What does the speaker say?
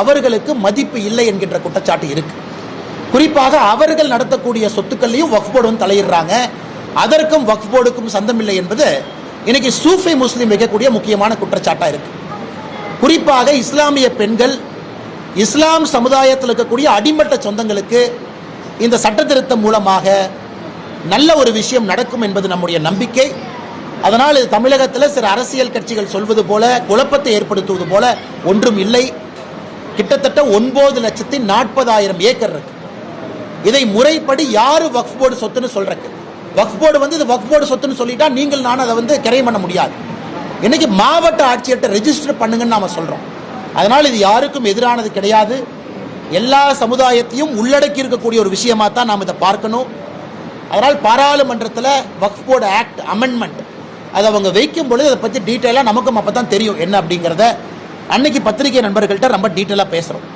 அவர்களுக்கு மதிப்பு இல்லை என்கின்ற குற்றச்சாட்டு இருக்கு. குறிப்பாக அவர்கள் நடத்தக்கூடிய சொத்துக்கள்லையும் வக்ஃப் போர்டு வந்து தலையிடுறாங்க. அதற்கும் வக்ஃப் போர்டுக்கும் சந்தம் இல்லை என்பது இன்னைக்கு சூஃபி முஸ்லீம் வைக்கக்கூடிய முக்கியமான குற்றச்சாட்டா இருக்கு. குறிப்பாக இஸ்லாமிய பெண்கள் இஸ்லாம் சமுதாயத்தில் இருக்கக்கூடிய அடிமட்ட சொந்தங்களுக்கு இந்த சட்ட திருத்தம் மூலமாக நல்ல ஒரு விஷயம் நடக்கும் என்பது நம்முடைய நம்பிக்கை. அதனால் இது தமிழகத்தில் சில அரசியல் கட்சிகள் சொல்வது போல குழப்பத்தை ஏற்படுத்துவது போல ஒன்றும் இல்லை. கிட்டத்தட்ட ஒன்பது லட்சத்தி நாற்பதாயிரம் ஏக்கர் இருக்கு. இதை முறைப்படி யாரு வக்ஃப் போர்டு சொத்துன்னு சொல்றக்கு? வக்ஃப் போர்டு வந்து இது வக்ஃப் போர்டு சொத்துன்னு சொல்லிட்டா நீங்கள் நான் அதை வந்து கிரை பண்ண முடியாது. இன்னைக்கு மாவட்ட ஆட்சியர்கிட்ட ரெஜிஸ்டர் பண்ணுங்கன்னு நாம சொல்றோம். அதனால் இது யாருக்கும் எதிரானது கிடையாது. எல்லா சமுதாயத்தையும் உள்ளடக்கி இருக்கக்கூடிய ஒரு விஷயமா தான் நாம் இதை பார்க்கணும். அதனால் பாராளுமன்றத்தில் வக்ஃப் போர்டு ஆக்ட் அமெண்ட்மெண்ட் அதை அவங்க வைக்கும் பொழுது அதை பற்றி டீட்டெயிலாக நமக்கும் அப்போ தான் தெரியும் என்ன அப்படிங்கிறத. அன்னைக்கு பத்திரிகை நண்பர்கள்ட்ட ரொம்ப டீட்டெயிலாக பேசுகிறோம்